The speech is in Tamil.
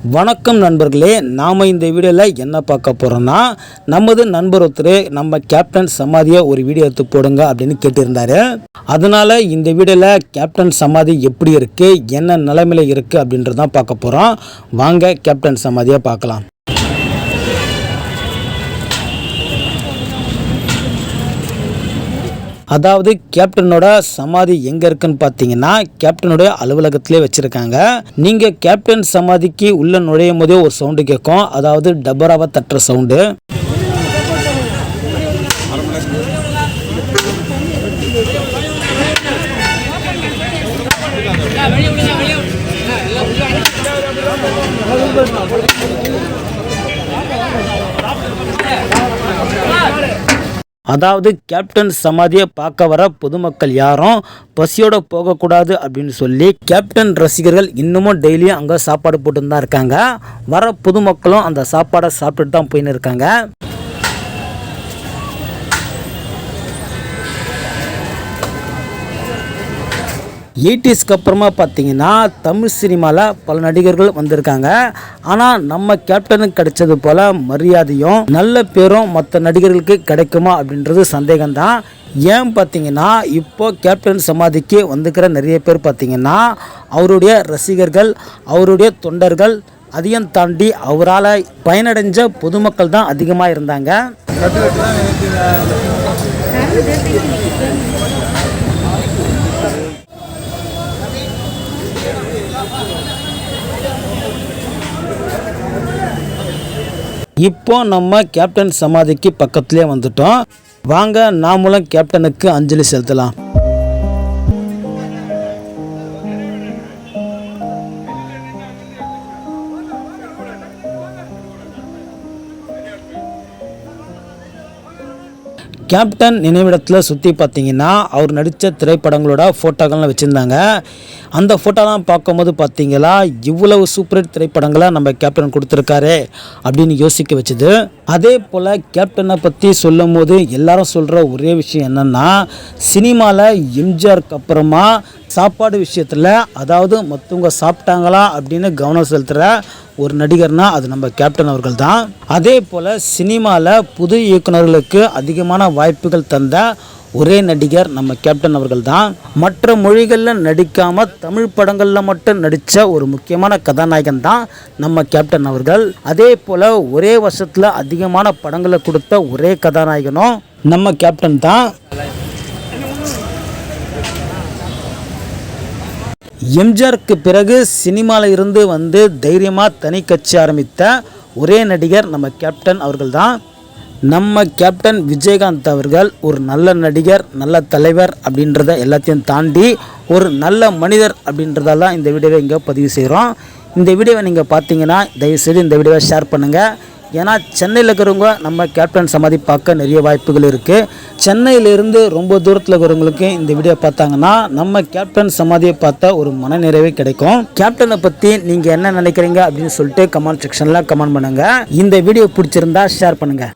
வணக்கம் நண்பர்களே நாம் இந்த வீடியோவில் என்ன பார்க்க போகிறோன்னா நமது நண்பர் ஒருத்தர் நம்ம கேப்டன் சமாதியை ஒரு வீடியோ எடுத்து போடுங்க அப்படின்னு கேட்டிருந்தாரு. அதனால் இந்த வீடியோவில் கேப்டன் சமாதி எப்படி இருக்குது என்ன நிலைமையில இருக்குது அப்படின்றதான் பார்க்க போகிறோம் வாங்க கேப்டன் சமாதியை பார்க்கலாம். அதாவது கேப்டனோட சமாதி எங்கே இருக்குன்னு பார்த்தீங்கன்னா கேப்டனுடைய அலுவலகத்திலே வச்சுருக்காங்க. நீங்கள் கேப்டன் சமாதிக்கு உள்ளே நுழையும் போதே ஒரு சவுண்டு கேட்கும். அதாவது டபராவை தட்டுற சவுண்டு. அதாவது கேப்டன் சமாதியை பார்க்க வர பொதுமக்கள் யாரும் பசியோட போகக்கூடாது அப்படின்னு சொல்லி கேப்டன் ரசிகர்கள் இன்னமும் டெய்லியும் அங்கே சாப்பாடு போட்டுன்னு தான் இருக்காங்க. வர பொதுமக்களும் அந்த சாப்பாடை சாப்பிட்டுட்டு தான் போயின்னு இருக்காங்க. எயிட்டிஸ்க்கு அப்புறமா பார்த்தீங்கன்னா தமிழ் சினிமாவில் பல நடிகர்கள் வந்திருக்காங்க. ஆனால் நம்ம கேப்டனுக்கு கிடைச்சது போல் மரியாதையும் நல்ல பேரும் மற்ற நடிகர்களுக்கு கிடைக்குமா அப்படின்றது சந்தேகம்தான். ஏன் பார்த்தீங்கன்னா இப்போது கேப்டன் சமாதிக்கு வந்துக்கிற நிறைய பேர் பார்த்தீங்கன்னா அவருடைய ரசிகர்கள் அவருடைய தொண்டர்கள் அதையும் தாண்டி அவரால் பயனடைஞ்ச பொதுமக்கள் தான் அதிகமாக இருந்தாங்க. இப்போ நம்ம கேப்டன் சமாதிக்கு பக்கத்துலேயே வந்துட்டோம். வாங்க நாமளும் கேப்டனுக்கு அஞ்சலி செலுத்தலாம். கேப்டன் நினைவிடத்தில் சுற்றி பார்த்தீங்கன்னா அவர் நடித்த திரைப்படங்களோட ஃபோட்டோக்கள்லாம் வச்சுருந்தாங்க. அந்த ஃபோட்டோலாம் பார்க்கும்போது பார்த்தீங்களா இவ்வளவு சூப்பர் ஹிட் திரைப்படங்களை நம்ம கேப்டன் கொடுத்துருக்காரு அப்படின்னு யோசிக்க வச்சுது. அதே போல் கேப்டனை பற்றி சொல்லும் போது எல்லாரும் சொல்கிற ஒரே விஷயம் என்னென்னா சினிமாவில் எம்ஜிஆருக்கு அப்புறமா சாப்பாடு விஷயத்தில் அதாவது மற்றவங்க சாப்பிட்டாங்களா அப்படின்னு கவனம் செலுத்துகிற ஒரு நடிகர்னா அது நம்ம கேப்டன் அவர்கள் தான் அதே போல் சினிமாவில் புது இயக்குனர்களுக்கு அதிகமான வாய்ப்புகள் தந்த ஒரே நடிகர் நம்ம கேப்டன் அவர்கள் தான் மற்ற மொழிகளில் நடிக்காமல் தமிழ் படங்களில் மட்டும் நடித்த ஒரு முக்கியமான கதாநாயகன் தான் நம்ம கேப்டன் அவர்கள். அதே போல் ஒரே வருஷத்தில் அதிகமான படங்களை கொடுத்த ஒரே கதாநாயகனும் நம்ம கேப்டன் தான் எம்ஜிஆருக்கு பிறகு சினிமாவில் இருந்து வந்து தைரியமாக தனி கட்சி ஆரம்பித்த ஒரே நடிகர் நம்ம கேப்டன் அவர்கள் தான் நம்ம கேப்டன் விஜயகாந்த் அவர்கள் ஒரு நல்ல நடிகர் நல்ல தலைவர் அப்படின்றத எல்லாத்தையும் தாண்டி ஒரு நல்ல மனிதர் அப்படின்றதால தான் இந்த வீடியோவை இங்கே பதிவு செய்கிறோம் இந்த வீடியோவை நீங்கள் பார்த்தீங்கன்னா தயவுசெய்து இந்த வீடியோவை ஷேர் பண்ணுங்கள் ஏன்னா சென்னையில் இருக்கிறவங்க நம்ம கேப்டன் சமாதி பார்க்க நிறைய வாய்ப்புகள் இருக்குது சென்னையிலிருந்து ரொம்ப தூரத்தில் இருக்கிறவங்களுக்கு இந்த வீடியோ பார்த்தாங்கன்னா நம்ம கேப்டன் சமாதியை பார்த்தா ஒரு மனநிறைவே கிடைக்கும். கேப்டனை பற்றி நீங்கள் என்ன நினைக்கிறீங்க அப்படின்னு சொல்லிட்டு கமெண்ட் செக்ஷனில் கமெண்ட் பண்ணுங்கள் இந்த வீடியோ பிடிச்சிருந்தா ஷேர் பண்ணுங்கள்